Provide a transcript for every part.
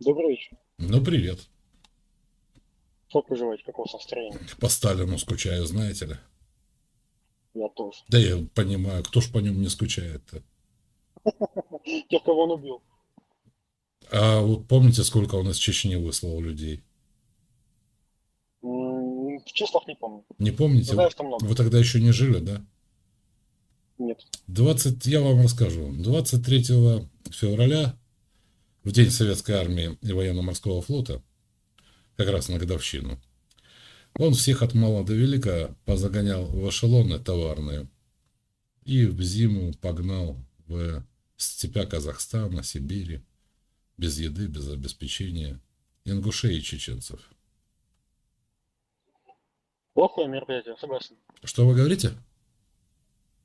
Добрый вечер. Ну, привет. Как поживаете? Как у вас настроение? По Сталину скучаю, знаете ли. Я тоже. Да я понимаю, кто ж по нему не скучает-то. Тех, кого он убил. А вот помните, сколько он из Чечни выслал людей? В числах не помню. Не помните? Знаю, что много. Вы тогда еще не жили, да? Нет. 20, я вам расскажу. 23 февраля, в день Советской армии и военно-морского флота, как раз на годовщину, он всех от мала до велика позагонял в эшелоны товарные и в зиму погнал в степя Казахстана, Сибири, без еды, без обеспечения, ингушей и чеченцев. Плохое мероприятие, согласен. Что вы говорите?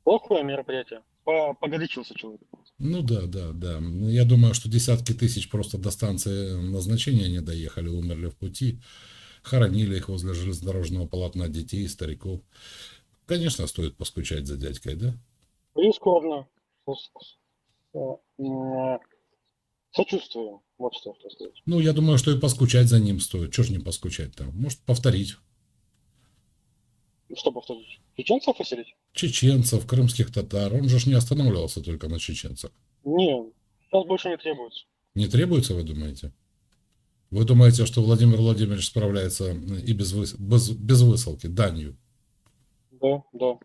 Плохое мероприятие. По- Погорячился человек. Ну да, да, да. Я думаю, что десятки тысяч просто до станции назначения не доехали, умерли в пути. Хоронили их возле железнодорожного полотна детей, стариков. Конечно, стоит поскучать за дядькой, да? С- э, м, Сочувствую. Вот что я сказать. Ну, я думаю, что и поскучать за ним стоит. Чего ж не поскучать там? Может, повторить. Что повторить? Чеченцев поселить? Чеченцев, крымских татар. Он же ж не останавливался только на чеченцах. Не, сейчас больше не требуется. Не требуется, вы думаете? Вы думаете, что Владимир Владимирович справляется и без, выс- без, без высылки, данью? Да, да.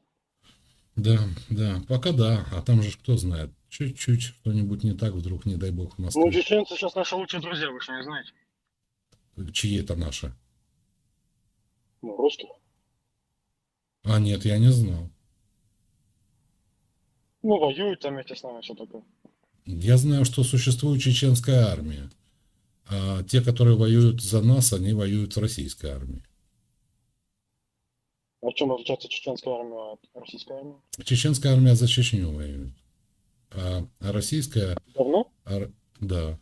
Да, да, пока да. А там же кто знает. Чуть-чуть что-нибудь не так вдруг, не дай бог, в Ну, Москве. чеченцы сейчас наши лучшие друзья, вы что не знаете? Чьи это наши? Ну, русских. А нет, я не знал. Ну, воюют там вместе с нами, все такое. Я знаю, что существует чеченская армия. А те, которые воюют за нас, они воюют в российской армии. А чем отличается чеченская армия от российской армии? Чеченская армия за Чечню воюет. А российская, Давно? ар- да.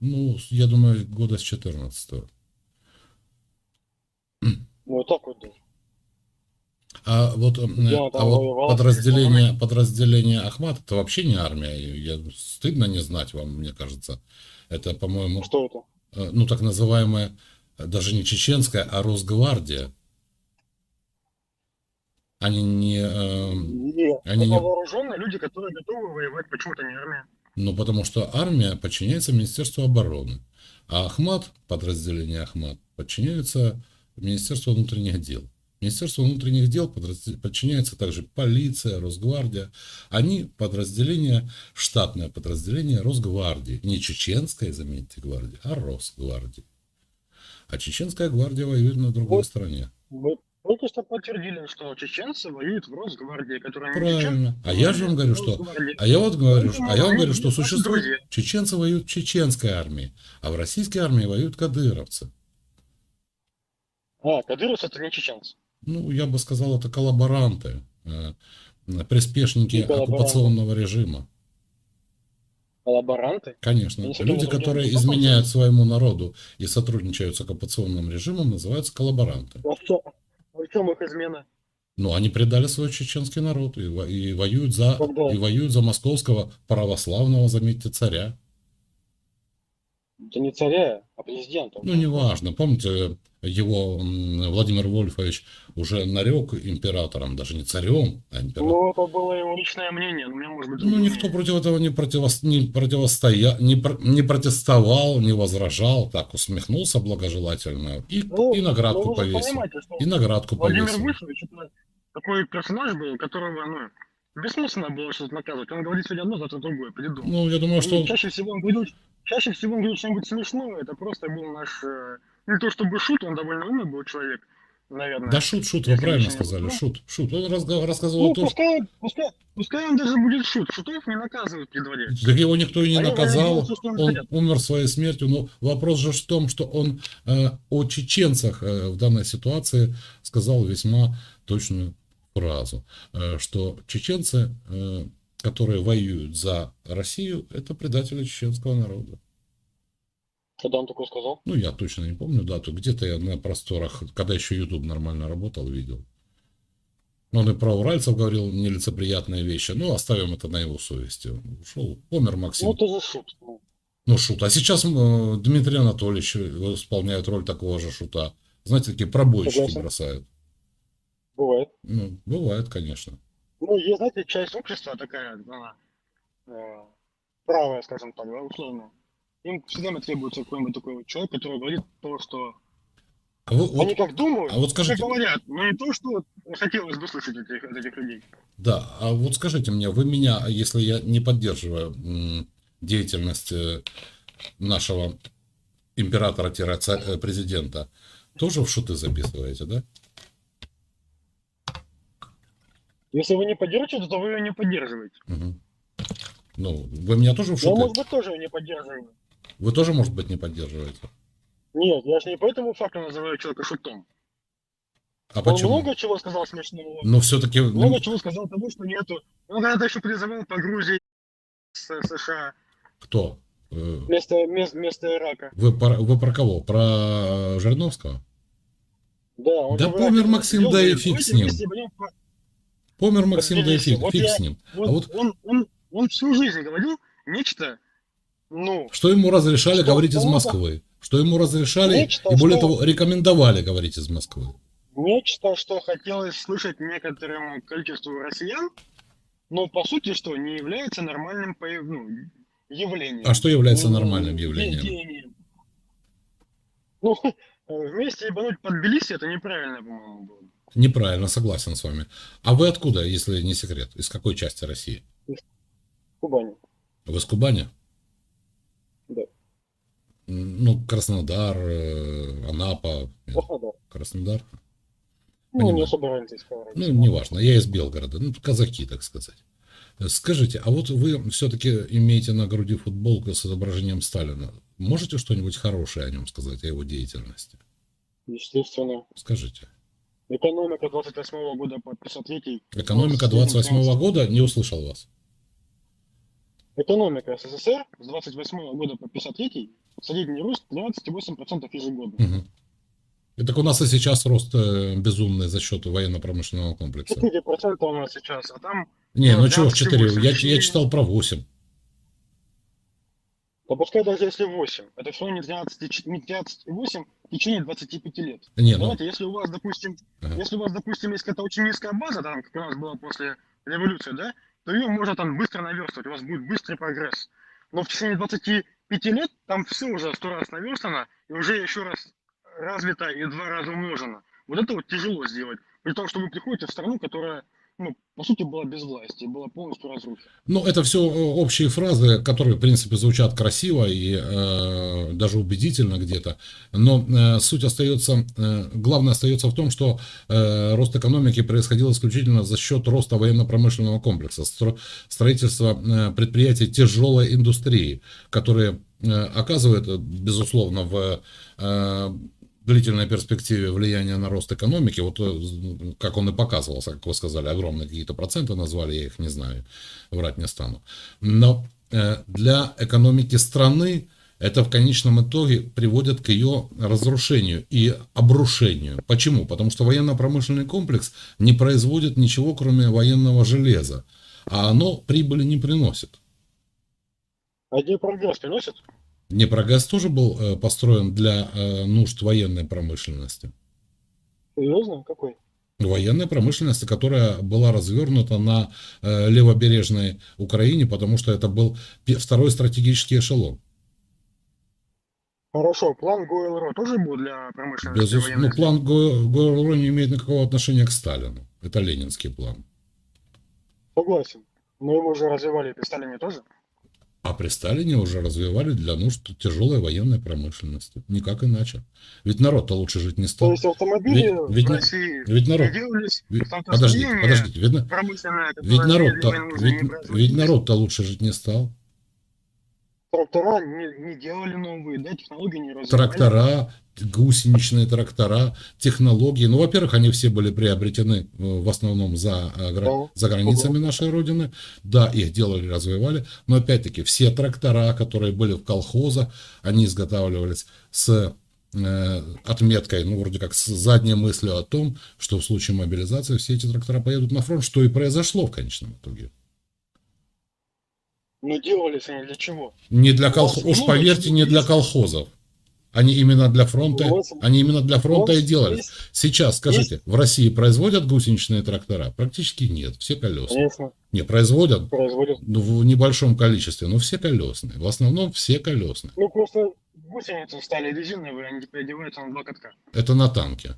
Ну, я думаю, года с 14 Ну, и так вот даже. А вот, Я а вот подразделение, подразделение Ахмат это вообще не армия. Я, стыдно не знать вам, мне кажется. Это, по-моему, Что это? э, ну так называемая, э, даже не чеченская, а Росгвардия. Они не, э, Нет. Они не- вооруженные люди, которые готовы воевать. Почему-то не армия. ну потому что армия подчиняется Министерству обороны, а Ахмат, подразделение Ахмат, подчиняется Министерству внутренних дел. Министерство внутренних дел подчиняется также полиция, Росгвардия. Они подразделение, штатное подразделение Росгвардии. Не чеченская, заметьте, гвардия, а Росгвардия. А чеченская гвардия воюет на другой Вот. стороне. Мы только что подтвердили, что чеченцы воюют в Росгвардии, которая Правильно. А я же вам говорю, что. А я вот говорю, а я вам говорю, что существует чеченцы воюют в чеченской армии, а в российской армии воюют кадыровцы. А, кадыровцы это не чеченцы. Ну, я бы сказал, это коллаборанты, э, приспешники И коллаборанты. оккупационного режима. Коллаборанты. Конечно, каким-то люди, которые изменяют своему народу и сотрудничают с оккупационным режимом, называются коллаборанты. А в чё- а в чем их измена? Ну, они предали свой чеченский народ и, во- и воюют за Когда? и воюют за московского православного, заметьте, царя. Это не царя, а президента. Ну, неважно. Помните, его Владимир Вольфович уже нарек императором, даже не царем, а императором. Ну, это было его личное мнение. но У меня может быть Ну, никто против этого не, противос- не, противостоя... не, про- не протестовал, не возражал, так усмехнулся благожелательно и, Ну, и наградку ну, повесил. что И наградку Владимир повесил. Вольфович это такой персонаж был, которого, ну, бессмысленно было что-то наказывать. Он говорит сегодня одно, завтра другое, придумал. Ну, я думаю, что... И чаще всего он говорил, чаще всего он говорил что-нибудь смешное. Это просто был наш, э, не то чтобы шут, он довольно умный был человек, наверное. Да шут, шут, вы правильно сказали, шут, шут. Он рассказывал Ну, то, что... пускай, пускай, пускай он даже будет шут. Шутов не наказывают при дворе. Да его никто и не Они наказал, они он хотят. умер своей смертью, но вопрос же в том, что он э, о чеченцах э, в данной ситуации сказал весьма точную фразу, э, что чеченцы, э, которые воюют за Россию, это предатели чеченского народа. Когда он такое сказал? Ну, я точно не помню дату, где-то я на просторах, когда еще YouTube нормально работал, видел. Он и про уральцев говорил нелицеприятные вещи, ну, оставим это на его совести. Ушел, умер Максим Ну, это же шут. Ну, Ну, шут. А сейчас э, Дмитрий Анатольевич исполняет роль такого же шута. Знаете, такие пробойчики Согласен. бросают. Бывает. Ну, бывает, конечно. Ну, есть, знаете, часть общества такая, она, э, правая, скажем так, условно. Им все время требуется какой-нибудь такой вот человек, который говорит то, что А вы, вот, они как думают, а вот скажите- как говорят, но не то, что хотелось бы слышать от этих, от этих людей. да, а вот скажите мне, вы меня, если я не поддерживаю деятельность э, нашего императора-президента, тоже в шуты записываете, да? Если вы не поддерживаете, то вы ее не поддерживаете. Мгм. Ну, вы меня тоже в Я, шуты? может быть, тоже ее не поддерживаю. Вы тоже, может быть, не поддерживаете? Нет, я же не по этому факту называю человека шутом. А Он почему? много чего сказал смешного. Но все-таки... Много чего сказал того, что нету. Он когда-то еще призывал по Грузии с США Кто? Э, вместо, вместо, вместо Ирака. Вы про, вы про кого? Про Жириновского? Да, он Да помер Максим, да и фиг «Давайте с ним». Помер Максим, да и фиг, Вот фиг я- с ним. Вот А вот он, он, он всю жизнь говорил нечто, ну, что ему разрешали Что говорить из Москвы? Что ему разрешали Нечто, и более что- того рекомендовали говорить из Москвы? нечто, что хотелось слышать некоторому количеству россиян, но по сути что не является нормальным ну, явлением. А что является Ну, нормальным явлением? деянием. Ну, вместе ебануть под Тбилиси, это неправильно, по-моему, было. Неправильно, согласен с вами. А вы откуда, если не секрет? Из какой части России? Кубани. Вы из Кубани? Ну, Краснодар, э, Анапа, Краснодар. Краснодар. Ну, Понимаю. не особо кого Ну, неважно, я из Белгорода, ну, казаки, так сказать. Э, Скажите, а вот вы все-таки имеете на груди футболку с изображением Сталина. Можете что-нибудь хорошее о нем сказать, о его деятельности? Естественно. Скажите. Экономика 28 года по 53 Экономика Ну, 28 года, не услышал вас. Экономика СССР с 28 года по 53 средний рост 12,8% ежегодно. Мгм. И так у нас и сейчас рост э, безумный за счет военно-промышленного комплекса. 4% у нас сейчас, а там, Не, ну Ну, чего в 12,8. 4? Я, я читал про 8. да пускай даже если 8, это все равно не 13, ч- не 13,8 в течение 25 лет. Не, ну, Давайте, если у вас, допустим, Ага. если у вас, допустим, есть какая-то очень низкая база, там, как у нас было после революции, да, то ее можно там быстро наверстывать, у вас будет быстрый прогресс. Но в течение 25 лет там все уже сто раз наверстано, и уже еще раз развито и два раза умножено. Вот это вот тяжело сделать. При том, что вы приходите в страну, которая, ну, по сути, была без власти, была полностью разрушена. Ну, это все общие фразы, которые, в принципе, звучат красиво и э, даже убедительно где-то. Но э, суть остается, э, главное остается в том, что э, рост экономики происходил исключительно за счет роста военно-промышленного комплекса, стро- строительства э, предприятий тяжелой индустрии, которые э, оказывают, э, безусловно, в э, длительной перспективе влияние на рост экономики, вот э, как он и показывался, как вы сказали, огромные какие-то проценты назвали, я их не знаю, врать не стану. Но э, для экономики страны это в конечном итоге приводит к ее разрушению и обрушению. Почему? Потому что военно-промышленный комплекс не производит ничего, кроме военного железа, а оно прибыли не приносит. Один прогресс приносит? Днепрогаз тоже был э, построен для э, нужд военной промышленности. Серьезно? Какой? Военной промышленности, которая была развернута на э, левобережной Украине, потому что это был второй стратегический эшелон. Хорошо, план ГОЛРО тоже был для промышленности Безус-? Ну, план Го- ГОР не имеет никакого отношения к Сталину. Это ленинский план. Согласен. Но его уже развивали при Сталине тоже. А при Сталине уже развивали для нужд тяжелой военной промышленности. Никак иначе. Ведь народ-то лучше жить не То стал. есть автомобили Ведь- ведь в России Ведь народ... делались, ведь- Подождите, подождите. Ведь, ведь народ-то ведь, ведь народ-то лучше жить не стал. Трактора не, не делали новые, да, технологии не развивали. трактора, гусеничные трактора, технологии. Ну, во-первых, они все были приобретены э, в основном за, э, Да. за границами нашей Родины. Да, их делали, развивали. Но опять-таки, все трактора, которые были в колхозах, они изготавливались с э, отметкой, ну, вроде как с задней мыслью о том, что в случае мобилизации все эти трактора поедут на фронт, что и произошло в конечном итоге. Но делались они для чего? Не для колхозов, уж поверьте, не для колхозов. Они именно для фронта, У вас- они именно для фронта и есть- Сейчас, скажите, в России производят гусеничные трактора? Практически нет, все колесные. Конечно, Не, производят производят. ну, в небольшом количестве, но все колесные. В основном все колесные. Ну, просто гусеницы стали резиновые, они теперь одеваются на два катка. Это на танке.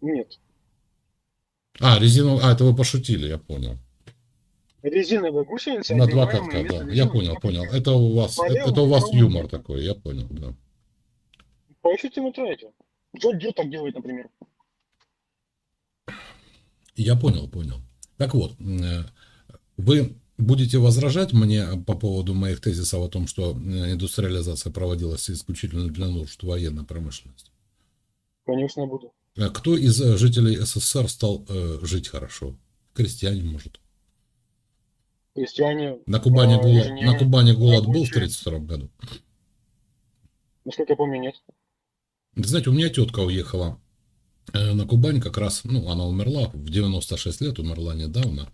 Нет. А, резину, а, это вы пошутили, я понял. Резиновые гусеницы На два катка, да. Я понял, понял. Это у вас, По это, у вас правому юмор такой, я понял, да. Поищите в интернете. Джо Дир так делает, например. Я понял, понял. Так вот, э, вы будете возражать мне по поводу моих тезисов о том, что индустриализация проводилась исключительно для нужд военной промышленности? Конечно, буду. Э, Кто из э, жителей СССР стал жить хорошо? Крестьяне, может. Крестьяне, На Кубани, А, голод, на Кубани голод был в рабочие. 1932 году? насколько я помню, нет. Знаете, у меня тетка уехала э, на Кубань как раз, ну, она умерла в 96 лет, умерла недавно,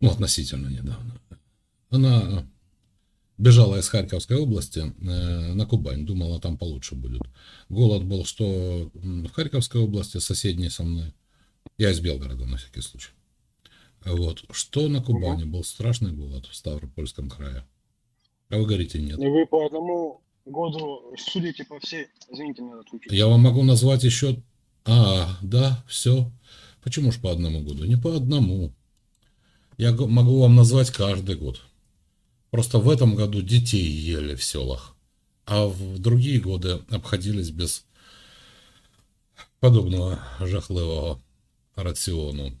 ну, относительно недавно. Она бежала из Харьковской области э, на Кубань, думала, там получше будет. Голод был, что в Харьковской области, соседней со мной, я из Белгорода, на всякий случай. Вот. Что на Кубани был страшный голод в Ставропольском крае. А вы говорите, нет. И вы по одному году судите по всей... Извините, меня отключили. Я вам могу назвать еще... А, да, все. Почему ж по одному году? Не по одному. Я могу вам назвать каждый год. Просто в этом году детей ели в селах, а в другие годы обходились без подобного жахливого раціону.